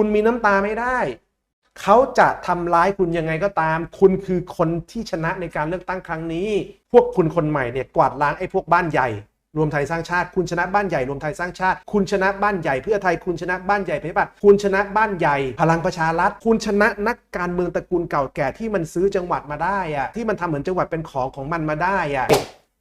คุณมีน้ำตาไม่ได้ เขาจะทำร้ายคุณยังไงก็ตาม คุณคือคนที่ชนะในการเลือกตั้งครั้งนี้ พวกคุณคนใหม่เนี่ยกวาดล้างไอ้พวกบ้านใหญ่ รวมไทยสร้างชาติ คุณชนะบ้านใหญ่รวมไทยสร้างชาติ คุณชนะบ้านใหญ่เพื่อไทยคุณชนะบ้านใหญ่ประชาธิปัตย์คุณชนะบ้านใหญ่ พลังประชารัฐ คุณชนะนักการเมืองตระกูลเก่าแก่ที่มันซื้อจังหวัดมาได้อะที่มันทำเหมือนจังหวัดเป็นของของมันมาได้อะ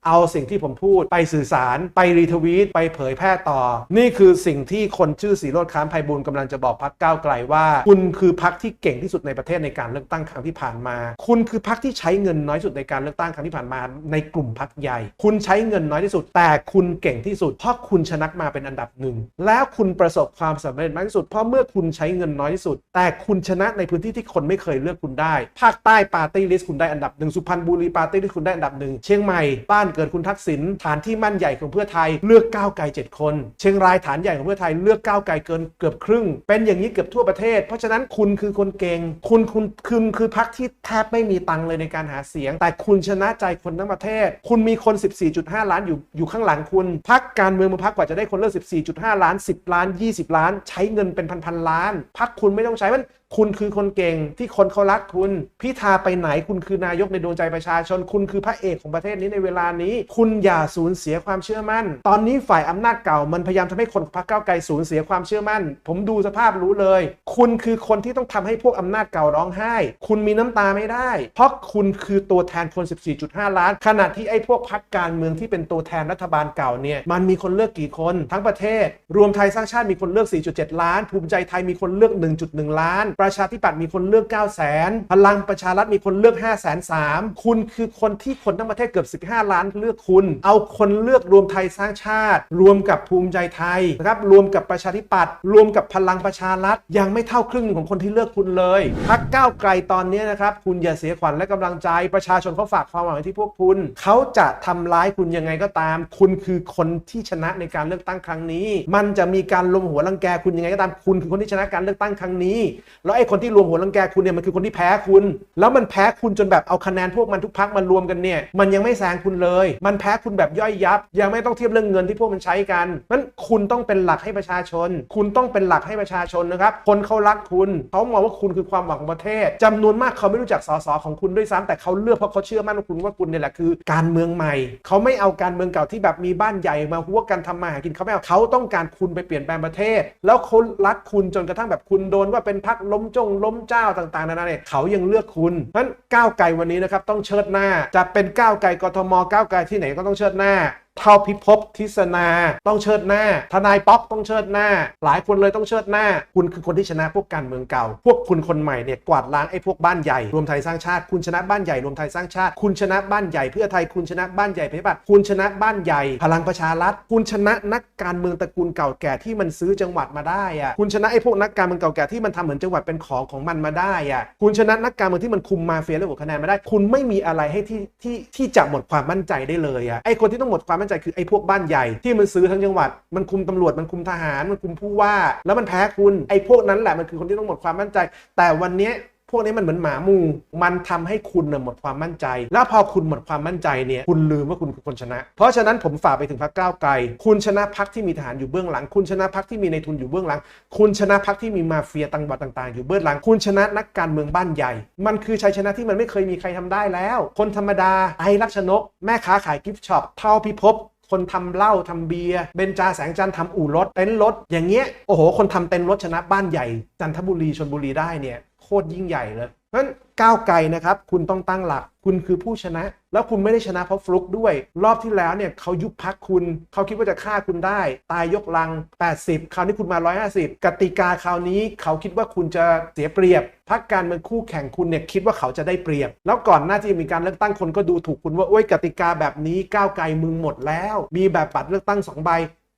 เอาสิ่งที่ผมพูดไปสื่อสาร ไปรีทวีตไปเผยแพร่ต่อ นี่คือสิ่งที่คนชื่อสีโรดค้ามไพบูลย์กำลังจะบอกพักก้าวไกลว่า คุณคือพักที่เก่งที่สุดในประเทศในการเลือกตั้งครั้งที่ผ่านมา คุณคือพักที่ใช้เงินน้อยสุดในการเลือกตั้งครั้งที่ผ่านมา ในกลุ่มพักใหญ่ คุณใช้เงินน้อยที่สุด แต่คุณเก่งที่สุด เพราะคุณชนะมาเป็นอันดับหนึ่งแล้วคุณประสบความสำเร็จมากที่สุด เพราะเมื่อคุณใช้เงินน้อยที่สุด แต่คุณชนะในพื้นที่ที่คนไม่เคยเลือกคุณได้ ภาคใต้ปาร์ตี้ลิสต์คุณได้อันดับหนึ่งสุพรรณบุรีปาร์ตี้ลิสต์คุณได้อันดับหนึ่งเชียงใหม่บ้านเกิดคุณทักษิณฐานที่มั่นใหญ่ของเพื่อไทยเลือกก้าวไกล7คน เชียงรายฐานใหญ่ของเพื่อไทยเลือกก้าวไกลเกินเกือบครึ่ง เป็นอย่างนี้เกือบทั่วประเทศ เพราะฉะนั้นคุณคือคนเก่งคุณคุณคุณคือพักที่แทบไม่มีตังเลยในการหาเสียง แต่คุณชนะใจคนทั้งประเทศ คุณมีคน 14.5 ล้านอยู่อยู่ข้างหลังคุณพักการเมืองมาพักกว่าจะได้คนเลือก 14.5 ล้าน 10 ล้าน 20 ล้าน ใช้เงินเป็นพันๆล้านพักคุณไม่ต้องใช้มันคุณคือคนเก่งที่คนเขารักคุณ พิธาไปไหนคุณคือนายกในดวงใจประชาชน คุณคือพระเอกของประเทศนี้ในเวลานี้ คุณอย่าสูญเสียความเชื่อมั่น ตอนนี้ฝ่ายอำนาจเก่ามันพยายามทำให้คนพรรคก้าวไกลสูญเสียความเชื่อมั่น ผมดูสภาพรู้เลย คุณคือคนที่ต้องทำให้พวกอำนาจเก่าร้องไห้ คุณมีน้ำตาไม่ได้ เพราะคุณคือตัวแทนคน 14.5 ล้าน ขณะที่ไอ้พวกพรรคการเมืองที่เป็นตัวแทนรัฐบาลเก่าเนี่ยมันมีคนเลือกกี่คนทั้งประเทศ รวมไทยสร้างชาติมีคนเลือก 4.7 ล้าน ภูมิใจไทยมีคนเลือก 1.1 ล้านประชาธิปัตย์มีคนเลือก 9 0 0 0 0 0พลังประชารัฐมีคนเลือก5 3 0 0 0คุณคือคนที่คนทั้งประเทศเกือบ 15 ล้านเลือกคุณ เอาคนเลือกรวมไทยสร้างชาติ รวมกับภูมิใจไทยนะครับรวมกับประชาธิปัตย์รวมกับพลังประชารัฐยังไม่เท่าครึ่งของคนที่เลือกคุณเลยพักก้าวไกลตอนนี้นะครับคุณอย่าเสียขวัญและกำลังใจประชาชนเขาฝากความหวังไว้ที่พวกคุณเขาจะทำร้ายคุณยังไงก็ตาม คุณคือคนที่ชนะในการเลือกตั้งครั้งนี้ มันจะมีการลมหัวรังแกคุณยังไงก็ตามคุณคือคนที่ชนะการเลือกตั้งครั้งนี้แล้วไอ้คนที่รวมหัวรังแกคุณเนี่ยมันคือคนที่แพ้คุณ แล้วมันแพ้คุณจนแบบเอาคะแนนพวกมันทุกพักมารวมกันเนี่ยมันยังไม่แซงคุณเลย มันแพ้คุณแบบย่อยยับ ยังไม่ต้องเทียบเรื่องเงินที่พวกมันใช้กันนั้นคุณต้องเป็นหลักให้ประชาชน คุณต้องเป็นหลักให้ประชาชนนะครับคนเขารักคุณเขามองว่าคุณคือความหวังของประเทศจำนวนมากเขาไม่รู้จักสสของคุณด้วยซ้ำแต่เขาเลือกเพราะเขาเชื่อมั่นว่าคุณว่าคุณเนี่ยแหละคือการเมืองใหม่เขาไม่เอาการเมืองเก่าที่แบบมีบ้านใหญ่มาหัวกันทำมาหากินเขาไม่เอาเขาต้องการคุณไปเปลี่ยนแปลงประเทศ แล้วเขารักคุณจนกระทั่งแบบคุณโดนว่าเป็นพักล้มจงล้มเจ้าต่างๆนานาเนี่ยเขายังเลือกคุณเพราะฉะนั้นก้าวไกลวันนี้นะครับต้องเชิดหน้าจะเป็นก้าวไกลกทมก้าวไกลที่ไหนก็ต้องเชิดหน้า เท่าพิภพทิศนาต้องเชิดหน้า ทนายป๊อกต้องเชิดหน้า หลายคนเลยต้องเชิดหน้า คุณคือคนที่ชนะพวกการเมืองเก่า พวกคุณคนใหม่เนี่ยกวาดล้างไอ้พวกบ้านใหญ่รวมไทยสร้างชาติ คุณชนะบ้านใหญ่รวมไทยสร้างชาติ คุณชนะบ้านใหญ่เพื่อไทยคุณชนะบ้านใหญ่ประชาธิปัตย์คุณชนะบ้านใหญ่ พลังประชารัฐ คุณชนะนักการเมืองตระกูลเก่าแก่ที่มันซื้อจังหวัดมาได้อะคุณชนะไอ้พวกนักการเมืองเก่าแก่ที่มันทำเหมือนจังหวัดเป็นของของมันมาได้อะคุณชนะนักการเมืองที่มันคุมมาเฟียและหัวคะแนนมาได้ คุณไม่มีอะไรให้ที่ที่ที่จะหมดความมั่นใจได้เลยอะไอ้คนที่ต้องหมดความมั่นใจคือไอ้พวกบ้านใหญ่ที่มันซื้อทั้งจังหวัด มันคุมตำรวจมันคุมทหารมันคุมผู้ว่า แล้วมันแพ้คุณไอ้พวกนั้นแหละมันคือคนที่ต้องหมดความมั่นใจ แต่วันนี้ พวกนี้มันเหมือนหมามู มันทำให้คุณนะหมดความมั่นใจ แล้วพอคุณหมดความมั่นใจเนี่ย คุณลืมว่าคุณคือคนชนะ เพราะฉะนั้นผมฝากไปถึงพรรคก้าวไกล คุณชนะพรรคที่มีทหารอยู่เบื้องหลัง คุณชนะพรรคที่มีในทุนอยู่เบื้องหลัง คุณชนะพรรคที่มีมาเฟียตังหวัดต่าง ๆ อยู่เบื้องหลัง คุณชนะนักการเมืองบ้านใหญ่ มันคือชัยชนะที่มันไม่เคยมีใครทำได้แล้ว คนธรรมดา ไอรักชนก แม่ค้าขายกิฟต์ช็อป เท่าพิภพคนทำเหล้าทำเบียร์เบนจาแสงจันทร์ทำอู่รถเต็นท์รถอย่างเงี้ยโอ้โหคนทำเต็นท์รถชนะบ้านใหญ่ จันทบุรีชนบุรีได้เนี่ย คตรยิ่งใหญ่เลยเพราะฉะนั้นก้าวไกลนะครับ คุณต้องตั้งหลัก คุณคือผู้ชนะ แล้วคุณไม่ได้ชนะเพราะฟลุกด้วย รอบที่แล้วเนี่ยเขายุบพักคุณ เขาคิดว่าจะฆ่าคุณได้ ตายยกลัง 80 คราวนี้คุณมา 150 กติกาคราวนี้เขาคิดว่าคุณจะเสียเปรียบพักการเมืองคู่แข่งคุณเนี่ยคิดว่าเขาจะได้เปรียบ แล้วก่อนหน้าที่จะมีการเลือกตั้งคนก็ดูถูกคุณว่าโอ้ยกติกาแบบนี้ก้าวไกลมึงหมดแล้ว มีแบบบัตรเลือกตั้งสองใบ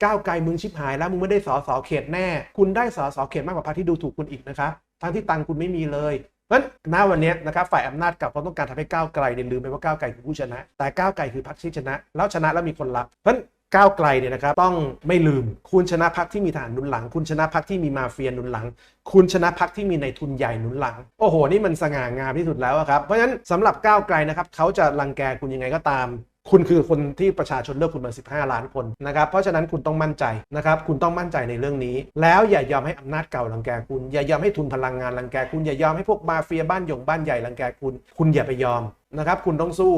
ก้าวไกลมึงชิบหายแล้วมึงไม่ได้สอสอเขตแน่ คุณได้สอสอเขตมากกว่าพรรคที่ดูถูกคุณอีกนะครับ ทั้งที่ตังคุณไม่มีเลยเพราะฉะนั้นณวันนี้นะครับฝ่ายอำนาจกับเขาต้องการทำให้ก้าวไกลเนี่ยลืมไปว่าก้าวไกลคือผู้ชนะ แต่ก้าวไกลคือพรรคที่ชนะ แล้วชนะแล้วมีคนรักเพราะฉะนั้นก้าวไกลเนี่ยนะครับต้องไม่ลืม คุณชนะพรรคที่มีฐานหนุนหลัง คุณชนะพรรคที่มีมาเฟียหนุนหลัง คุณชนะพรรคที่มีในทุนใหญ่หนุนหลัง โอ้โห นี่มันสง่างามที่สุดแล้วครับ เพราะฉะนั้นสำหรับก้าวไกลนะครับเขาจะรังแกคุณยังไงก็ตามคุณคือคนที่ประชาชนเลือกคุณมา 15 ล้านคนนะครับ เพราะฉะนั้นคุณต้องมั่นใจนะครับ คุณต้องมั่นใจในเรื่องนี้ แล้วอย่ายอมให้อำนาจเก่ารังแกคุณ อย่ายอมให้ทุนพลังงานรังแกคุณ อย่ายอมให้พวกมาเฟียบ้านหยงบ้านใหญ่รังแกคุณ คุณอย่าไปยอมนะครับ คุณต้องสู้